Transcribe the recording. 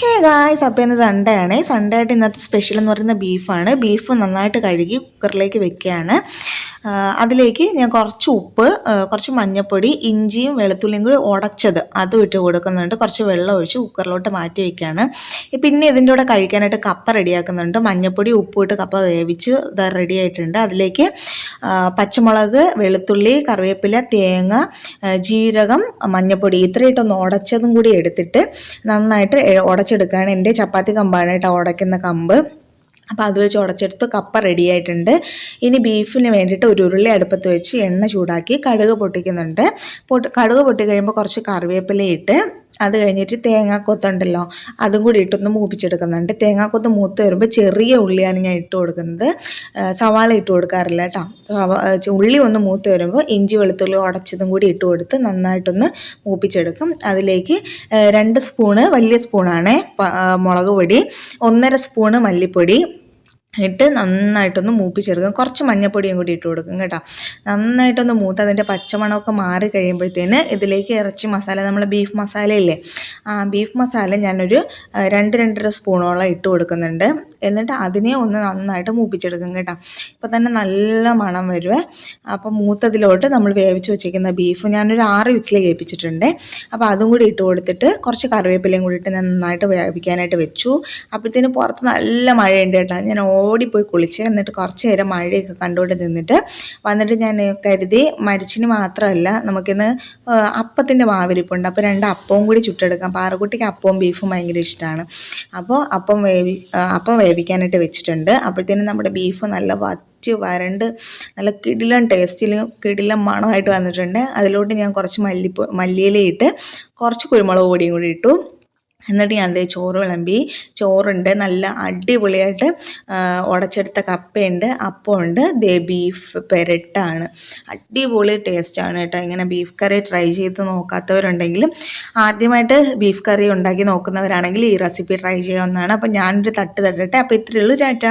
Hey guys അപ്പോൾ ഇന്ന് Sunday ആണ്. സൺഡേ ആയിട്ട് ഇന്നത്തെ സ്പെഷ്യൽ എന്ന് പറയുന്ന ബീഫാണ് ബീഫ് നന്നായിട്ട് കഴുകി കുക്കറിലേക്ക് വെക്കുകയാണ്. അതിലേക്ക് ഞാൻ കുറച്ച് ഉപ്പ് കുറച്ച് മഞ്ഞൾപ്പൊടി ഇഞ്ചിയും വെളുത്തുള്ളിയും കൂടി ഉടച്ചത് അതും ഇട്ട് കൊടുക്കുന്നുണ്ട്. കുറച്ച് വെള്ളം ഒഴിച്ച് കുക്കറിലോട്ട് മാറ്റി വയ്ക്കുകയാണ് പിന്നെ ഇതിന്റെ കൂടെ കഴിക്കാനായിട്ട് കപ്പ റെഡിയാക്കുന്നുണ്ട് മഞ്ഞൾപ്പൊടി ഉപ്പ് ഇട്ട് കപ്പ വേവിച്ച് റെഡി ആയിട്ടുണ്ട്. അതിലേക്ക് പച്ചമുളക് വെളുത്തുള്ളി കറിവേപ്പില തേങ്ങ ജീരകം മഞ്ഞൾപ്പൊടി ഇത്രയിട്ടൊന്ന് ഉടച്ചതും കൂടി എടുത്തിട്ട് നന്നായിട്ട് ഉടച്ചെടുക്കുകയാണ്. എന്റെ ചപ്പാത്തി കമ്പാണ് ഉടയ്ക്കുന്ന കമ്പ്. അപ്പോൾ അത് വെച്ച് ഉടച്ചെടുത്ത് കപ്പ റെഡി ആയിട്ടുണ്ട്. ഇനി ബീഫിന് വേണ്ടിയിട്ട് ഒരു ഉരുളി അടുപ്പത്ത് വെച്ച് എണ്ണ ചൂടാക്കി കടുക് പൊട്ടിക്കുന്നുണ്ട്. പൊട്ട് കടുക് പൊട്ടി കഴിയുമ്പോൾ കുറച്ച് കറിവേപ്പില ഇട്ട് അത് കഴിഞ്ഞിട്ട് തേങ്ങാക്കൊത്തുണ്ടല്ലോ അതും കൂടി ഇട്ടൊന്ന് മൂപ്പിച്ചെടുക്കുന്നുണ്ട്. തേങ്ങാക്കൊത്ത് മൂത്ത് വരുമ്പോൾ ചെറിയ ഉള്ളിയാണ് ഞാൻ ഇട്ട് കൊടുക്കുന്നത്. സവാള ഇട്ട് കൊടുക്കാറില്ല കേട്ടോ. ഉള്ളി ഒന്ന് മൂത്ത് വരുമ്പോൾ ഇഞ്ചി വെളുത്തുള്ളി ഉടച്ചതും കൂടി ഇട്ട് കൊടുത്ത് നന്നായിട്ടൊന്ന് മൂപ്പിച്ചെടുക്കും. അതിലേക്ക് രണ്ട് സ്പൂണ് വലിയ സ്പൂണാണ് മുളക് പൊടി ഒന്നര സ്പൂണ് മല്ലിപ്പൊടി ഇട്ട് നന്നായിട്ടൊന്ന് മൂപ്പിച്ചെടുക്കും. കുറച്ച് മഞ്ഞപ്പൊടിയും കൂടി ഇട്ട് കൊടുക്കും കേട്ടോ. നന്നായിട്ടൊന്ന് മൂത്ത് അതിന്റെ പച്ചമണമൊക്കെ മാറി കഴിയുമ്പോഴത്തേന് ഇതിലേക്ക് ഇറച്ചി മസാല നമ്മൾ ബീഫ് മസാല ഇല്ലേ? ആ ബീഫ് മസാല ഞാനൊരു രണ്ട് രണ്ടര സ്പൂണോളം ഇട്ട് കൊടുക്കുന്നുണ്ട്. എന്നിട്ട് അതിനെ ഒന്ന് നന്നായിട്ട് മൂപ്പിച്ചെടുക്കും കേട്ടോ. ഇപ്പോൾ തന്നെ നല്ല മണം വരുവേ. അപ്പോൾ മൂത്തതിലോട്ട് നമ്മൾ വേവിച്ച് വെച്ചേക്കുന്ന ബീഫ് ഞാനൊരു ആറ് വിസിൽ കേൾപ്പിച്ചിട്ടുണ്ട് അപ്പോൾ അതും കൂടി ഇട്ട് കൊടുത്തിട്ട് കുറച്ച് കറിവേപ്പിലയും കൂടി ഇട്ട് നന്നായിട്ട് വേവിക്കാനായിട്ട് വെച്ചു. അപ്പോഴത്തേന് പുറത്ത് നല്ല മഴയുണ്ട് കേട്ടോ. ഞാൻ ഓടിപ്പോയി കുളിച്ച് എന്നിട്ട് കുറച്ച് നേരം മഴയൊക്കെ കണ്ടുകൊണ്ട് നിന്നിട്ട് വന്നിട്ട് ഞാൻ കരുതി മരിച്ചിന് മാത്രമല്ല നമുക്കിന്ന് അപ്പത്തിന്റെ മാവിരിപ്പുണ്ട്. അപ്പോൾ രണ്ട് അപ്പവും കൂടി ചുട്ടെടുക്കാം. പാറക്കുട്ടിക്ക് അപ്പവും ബീഫും ഭയങ്കര ഇഷ്ടമാണ്. അപ്പോൾ അപ്പം വേവി അപ്പം വേവിക്കാനായിട്ട് വെച്ചിട്ടുണ്ട്. അപ്പോഴത്തേനും നമ്മുടെ ബീഫ് നല്ല വറ്റി വരണ്ട് നല്ല കിടിലൻ ടേസ്റ്റിലും കിടിലൻ മണമായിട്ട് വന്നിട്ടുണ്ട്. അതിലോട്ട് ഞാൻ കുറച്ച് മല്ലിപ്പൊ മല്ലിയിലയിട്ട് കുറച്ച് കുരുമുളക് പൊടിയും കൂടി ഇട്ടു. എന്നിട്ട് ഞാൻ ദേ ചോറ് വിളമ്പി. ചോറുണ്ട് നല്ല അടിപൊളിയായിട്ട് ഉടച്ചെടുത്ത കപ്പയുണ്ട് അപ്പമുണ്ട്. ദേ ബീഫ് പെരട്ടാണ്. അടിപൊളി ടേസ്റ്റാണ് കേട്ടോ. ഇങ്ങനെ ബീഫ് കറി ട്രൈ ചെയ്ത് നോക്കാത്തവരുണ്ടെങ്കിലും ആദ്യമായിട്ട് ബീഫ് കറി ഉണ്ടാക്കി നോക്കുന്നവരാണെങ്കിൽ ഈ റെസിപ്പി ട്രൈ ചെയ്യാവുന്നതാണ്. അപ്പോൾ ഞാനൊരു തട്ട് തട്ടട്ടെ അപ്പോൾ ഇത്രയേ ഉള്ളൂ. ടാറ്റ.